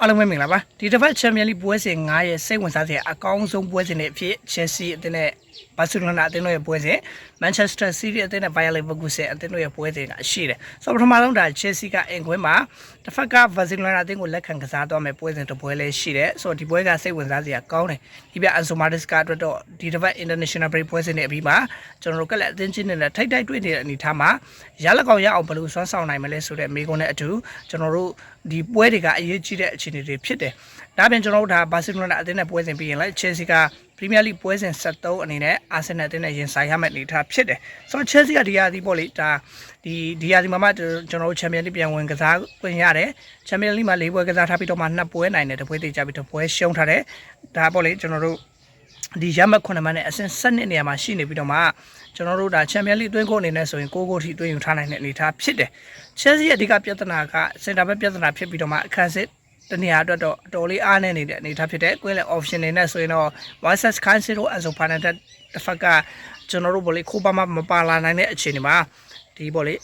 အားလုံးပဲမင်္ဂလာပါဒီတစ်ပတ်ချန်ပီယံလိပွဲစဉ်9ရဲ့စိတ်ဝင်စားစရာအကောင်းဆုံးပွဲစဉ်တွေအဖြစ် Chelsea အသင်းနဲ့ဘာစီလိုနာအသင်းတို့ရဲ့ပွဲစဉ် Manchester City အသင်းနဲ့ Bayer Leverkusen အသင်းတို့ရဲ့ပွဲစဉ်ကရှိတယ်ဆိုတော့ပထမဆုံးဒါ Chelsea ကအင်ကွင်းမှာတစ်ဖက်က Barcelona အသင်းကိုလက်ခံကစားသွားမယ်ပွဲစဉ်တစ်ပွဲလည်းရှိတယ်ဆိုတော့ဒီပွဲကစိတ်ဝင်စားစရာကောင်းတယ်ဒီပြ Ansu Matis ကအတွက်တော့ဒီတစ်ပတ် International Break ပွဲစဉ်နဲ့အပြီးမှာကျွန်တော်တို့ကလည်းအသင်းချင်းနဲ့ထိတ်ထိတ်တွေ့နေတဲ့အနေအထားမှာရလက်ကောင်ရအောင်ဘယ်လိုစွမ်းဆောင်နိုင်မလဲဆိုတဲ့မိကုန်းနဲ့အတူကျွန်တော်တို့ဒီပွဲတွေကအရေးကြီးတဲ့အခြေအနေတွေဖြစ်တယ်။ဒါပြင်ကျွန်တော်တို့ဒါဘာစီလိုနာအသင်းနဲ့ပွဲစဉ်ပြီးရင်လည်း Chelsea က Premier League ပွဲစဉ်73အနေနဲ့ Arsenal အသင်းနဲ့ရင်ဆိုင်ရမယ့်အနေအထားဖြစ်တယ်။ဆိုတော့ Chelsea ကဒီရာသီပေါ့လေဒါဒီဒီရာသီမှာမှကျွန်တော်တို့ Champions League ပြန်ဝင်ကစားခွင့်ရတယ်။ Champions League မှာ၄ပွဲကစားထားပြီးတော့မှနှစ်ပွဲနိုင်တယ်တစ်ပွဲတေချပြီးတစ်ပွဲရှုံးထားတယ်။ဒါပေါ့လေကျွန်တော်တို့ဒီရမတ်9မှတ်နဲ့အဆင့်7နေရာမှာရှိနေပြီးတော့မှကျွန်တော်တို့ဒါချန်ပီယံလိအတွင်းကိုအနေနဲ့ဆိုရင်6ဂိုးထိအတွင်းယူထားနိုင်တဲ့အနေအထားဖြစ်တယ်။ Chelsea ရဲ့အဓိကပြဿနာကစင်တာဘက်ပြဿနာဖြစ်ပြီးတော့မှအခန်းစစ် တနေရာအတွက်တော့အတော်လေးအားနေနေတဲ့အနေအထားဖြစ်တယ်။ကွင်းလေ option တွေနဲ့ဆိုရင်တော့ Moises Cancelo အဆိုဖာနက်တစ်ဖက်ကကျွန်တော်တို့ဗောလေခိုးပါမမပါလာနိုင်တဲ့အခြေအနေမှာဒီဗောလေ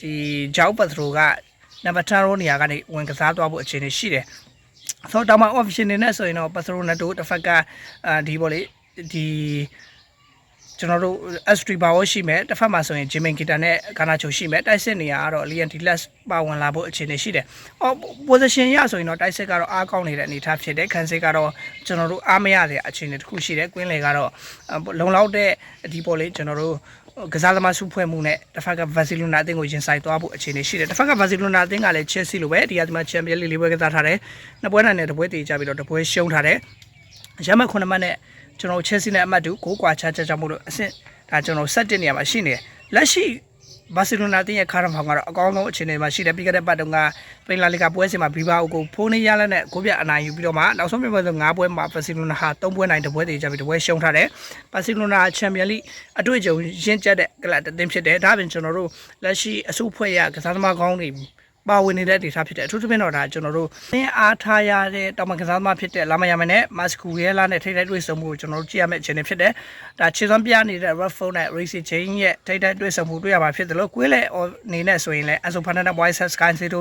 ဒီဂျောက်ပတ်သရိုကနံပါတ်10ရိုးနေရာကနေဝင်ကစားသွားဖို့အခြေအနေရှိတယ်။ဆိုတော့တောင်မှ option တွေနဲ့ဆိုရင်တော့ပတ်သရိုနက်တိုတစ်ဖက်ကအာဒီဗောလေဒီ ကျွန်တော်တို့ S3 ပါဝရှိမယ်တစ်ဖက်မှာဆိုရင် Jimin Kita နဲ့ Garnacho ရှိမယ်တိုက်စစ်နေရကတော့ Lian Tilas ပါဝင်လာဖို့အခြေအနေရှိတယ်။အော် position ရဆိုရင်တော့တိုက်စစ်ကတော့အားကောင်းနေတဲ့အနေအထားဖြစ်တယ်။ခံစစ်ကတော့ကျွန်တော်တို့အားမရတဲ့အခြေအနေတစ်ခုရှိတယ်။ကွင်းလေကတော့လုံလောက်တဲ့ဒီပေါ်လေးကျွန်တော်တို့ကစားသမားစုဖွဲ့မှုနဲ့တစ်ဖက်ကဗာစီလိုနာအသင်းကိုရင်ဆိုင်သွားဖို့အခြေအနေရှိတယ်တစ်ဖက်ကဗာစီလိုနာအသင်းကလည်း Chelsea လိုပဲဒီဟာဒီမှာချန်ပီယံလိလေးပွဲကစားထားတယ်နှစ်ပွဲနိုင်တဲ့တစ်ပွဲတည်ကြပြီးတော့တစ်ပွဲရှုံးထားတယ်ရမတ်9မှတ်နဲ့ ကျွန်တော် Chelsea နဲ့အမှတ်တူကိုကွာချာချာချာမို့လို့အဆင့်ဒါကျွန်တော်ဆက်တင်နေရမှာရှိနေတယ်လက်ရှိဘာစီလိုနာတင်းရဲ့ခါရမ်ဖောင်ကတော့အကောင်းဆုံးအခြေအနေမှာရှိတယ်ပြီးခဲ့တဲ့ပတ်တုန်းကပိန်လာလီဂါပွဲစဉ်မှာဘီဘာအိုကိုဖိုးနေရလက်နဲ့ကိုပြအနိုင်ယူပြီးတော့မှနောက်ဆုံးပြပွဲဆို9ပွဲမှာဘာစီလိုနာဟာ3ပွဲနိုင်တပွဲတည်ကြပြီးတပွဲရှုံးထားတယ်ဘာစီလိုနာချန်ပီယံလိအတွေ့အကြုံရင့်ကျက်တဲ့ကလပ်အသင်းဖြစ်တယ်ဒါပြင်ကျွန်တော်တို့လက်ရှိအစုဖွဲ့ရကစားသမားကောင်းတွေ ပါဝင်နေတဲ့ဒေတာဖြစ်တယ်အထူးသဖြင့်တော့ဒါကျွန်တော်တို့သင်အားထားရတဲ့တောင်ပန်ကစားသမားဖြစ်တဲ့လာမယာမနဲ့မတ်စကူရဲလာနဲ့ထိထိုက်တွေ့ဆုံမှုကိုကျွန်တော်တို့ကြည့်ရမယ့်အခြေအနေဖြစ်တယ်ဒါခြေစွမ်းပြနေတဲ့ Red Phone နဲ့ Racy Chain ရဲ့ထိထိုက်တွေ့ဆုံမှုတွေ့ရမှာဖြစ်တယ်လို့ကွေးလေအနေနဲ့ဆိုရင်လည်း Anso Fernandez Boyce Sky Zero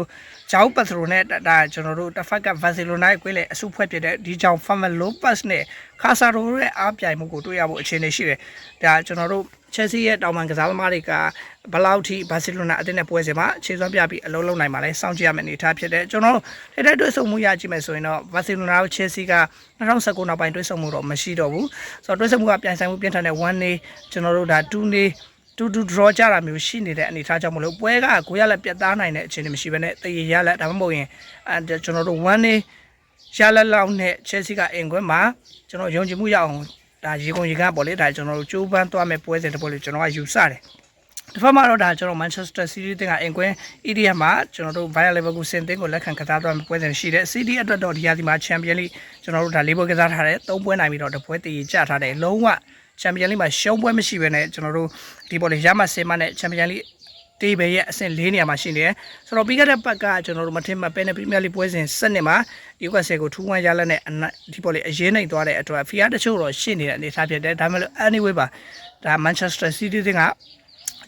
ဂျောက်ပတ်သရိုနဲ့ဒါကျွန်တော်တို့တစ်ဖက်က Barcelona ရဲ့ကွေးလေအစုဖွဲ့ဖြစ်တဲ့ဒီကြောင့် Fernando Lopez နဲ့ Casado ရဲ့အားပြိုင်မှုကိုတွေ့ရဖို့အခြေအနေရှိတယ်ဒါကျွန်တော်တို့ Chelsea ရဲ့တောင်ပန်ကစားသမားတွေကဘလောက်ထိဘာစီလိုနာအသင်းနဲ့ပွဲစဉ်မှာခြေစွမ်းပြပြီးအလုံးလုံးနိုင်ပါလဲစောင့်ကြည့်ရမယ့်အနေအထားဖြစ်တယ်ကျွန်တော်တို့ထိတဲ့တွေ့ဆုံမှုရကြည့်မယ်ဆိုရင်တော့ဘာစီလိုနာကို Chelsea က2019နောက်ပိုင်းတွေ့ဆုံမှုတော့မရှိတော့ဘူးဆိုတော့တွေ့ဆုံမှုကပြန်ဆိုင်မှုပြင်းထန်တဲ့1 day ကျွန်တော်တို့ဒါ2 day တူတူ draw ကြတာမျိုးရှိနေတဲ့အနေအထားကြောင့်မလို့ပွဲကကိုရလက်ပြတ်သားနိုင်တဲ့အခြေအနေမရှိဘဲနဲ့တရေရလက်ဒါမှမဟုတ်ရင်အဲကျွန်တော်တို့1 day ရလက်လောက်နဲ့ Chelsea ကအင်ကွင်းမှာကျွန်တော်ယုံကြည်မှုရအောင် ဒါရေကုန်ရေကပေါ့လေဒါကျွန်တော်တို့ကြိုးပမ်းသွားမဲ့ပွဲစဉ်တစ်ပွဲလို့ကျွန်တော်ကယူဆတယ်တစ်ဖက်မှာတော့ဒါကျွန်တော် Manchester City တင်ကအင်ကွင်း EDM မှာကျွန်တော်တို့ Bayer Leverkusen တင်ကိုလက်ခံကစားသွားမဲ့ပွဲစဉ်ရှိတယ် City အတွက်တော့ဒီရာသီမှာ Champions League ကျွန်တော်တို့ဒါ၄ပွဲကစားထားတယ်၃ပွဲနိုင်ပြီးတော့တစ်ပွဲတည်ကြထားတယ်လုံးဝ Champions League မှာရှုံးပွဲမရှိဘဲနဲ့ကျွန်တော်တို့ဒီပေါ်လေရမစင်မနဲ့ Champions League တေးပဲရဲ့အဆင့်၄နေရာမှာရှိနေတယ်ဆိုတော့ပြီးခဲ့တဲ့ပတ်ကကျွန်တော်တို့မထင်မှပဲနဲ့ပရီးမီးယားလိပွဲစဉ်7နှစ်မှာဒီကွက်ဆယ်ကိုထူးဝမ်းရလက်နဲ့ဒီပေါ်လေအရေးနိုင်သွားတဲ့အတွက်ဖီယာတချို့တော့ရှိနေတဲ့အနေအထားဖြစ်တယ်ဒါမှမဟုတ် anyway ပါဒါ Manchester City က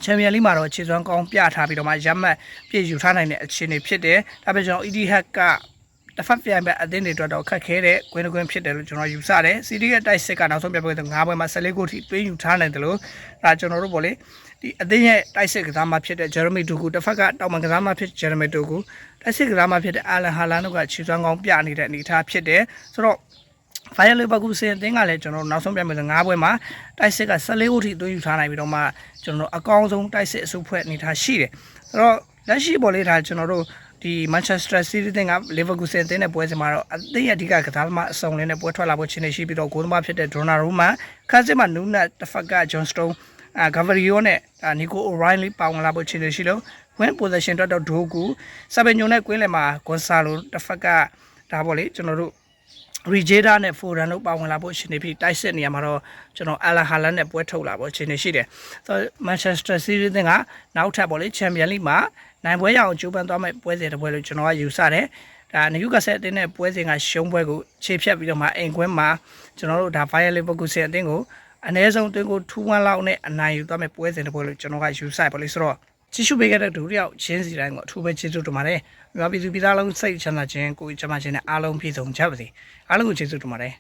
ချန်ပီယံလိမှာတော့ခြေစွမ်းကောင်းပြထားပြီးတော့မှရမတ်ပြည့်ယူထားနိုင်တဲ့အခြေအနေဖြစ်တယ်ဒါပေမဲ့ကျွန်တော် ED Hack ကတစ်ဖက်ပြန်ပဲအသင်းတွေအတွက်တော့ခက်ခဲတဲ့ကွင်းကွင်းဖြစ်တယ်လို့ကျွန်တော်ယူဆတယ်စီးတီးရဲ့တိုက်စစ်ကနောက်ဆုံးပြပွဲတော့9ပွဲမှာ14ဂိုးထိတွင်းယူထားနိုင်တယ်လို့ဒါကျွန်တော်တို့ပေါ့လေ ဒီအသင်းရဲ့တိုက်စစ်ကစားမဖြစ်တဲ့ Jeremy Doku တစ်ဖက်ကတောင်ပန်ကစားမဖြစ် Jeremy Doku တိုက်စစ်ကစားမဖြစ်တဲ့ Alan Haaland တို့ကခြေစွမ်းကောင်းပြနေတဲ့အနေအထားဖြစ်တယ်ဆိုတော့ Fire Leverkusen အသင်းကလည်းကျွန်တော်တို့နောက်ဆုံးပြမယ်ဆို9ပွဲမှာတိုက်စစ်က14ဂိုးထိတွင်းယူထားနိုင်ပြီးတော့မှကျွန်တော်တို့အကောင်းဆုံးတိုက်စစ်အစုဖွဲ့အနေထားရှိတယ်ဆိုတော့လက်ရှိပေါ်လေးဒါကျွန်တော်တို့ဒီ Manchester City တင်က Leverkusen တင်တဲ့ပွဲစဉ်မှာတော့အသင်းရဲ့အဓိကကစားသမားအစုံလင်းနဲ့ပွဲထွက်လာဖို့ချင်းနေရှိပြီးတော့ဂိုးသမားဖြစ်တဲ့ Donnarumma ခန်းစစ်မှာ Nunes တစ်ဖက်က John Stone အာ Gavirio နဲ့ Nico O'Reilly ပါဝင်လာဖို့ချင်းနေရှိလို့ win possession တော့တော့ Doku စပင်ညုံနဲ့ကွင်းလယ်မှာ Gonzalo တစ်ဖက်ကဒါပေါ့လေကျွန်တော်တို့ Regeda နဲ့ Foran တို့ပါဝင်လာဖို့ရှင်နေပြီတိုက်စစ်နေရမှာတော့ကျွန်တော် Alan Haaland နဲ့ပွဲထုတ်လာဖို့ရှင်နေရှိတယ်ဆိုတော့ Manchester City ကနောက်ထပ်ပေါ့လေ Champions League မှာနိုင်ပွဲရအောင်ကြိုးပမ်းသွားမဲ့ပွဲစဉ်တစ်ပွဲလို့ကျွန်တော်ကယူဆတယ်ဒါနယူကာဆယ်အသင်းနဲ့ပွဲစဉ်ကရှုံးပွဲကိုခြေဖြတ်ပြီးတော့မှအိမ်ကွင်းမှာကျွန်တော်တို့ဒါ Bayer Leverkusen အသင်းကို အနည်းဆုံးအသင်းကို2-1လောက်နဲ့အနိုင်ယူသွားမဲ့ပွဲစဉ်တစ်ပွဲလို့ကျွန်တော်ကယူဆပါလိမ့်ဆိုတော့ကြည့်ရှုပေးခဲ့တဲ့ဒုတိယချင်းစီတိုင်းကိုအထူးပဲကျေးဇူးတင်ပါတယ်မြန်မာပြည်သူပြည်သားလုံးစိတ်ချမ်းသာခြင်းကိုယ်ကျန်းမာခြင်းနဲ့အားလုံးပြည့်စုံကြပါစေအားလုံးကိုကျေးဇူးတင်ပါတယ်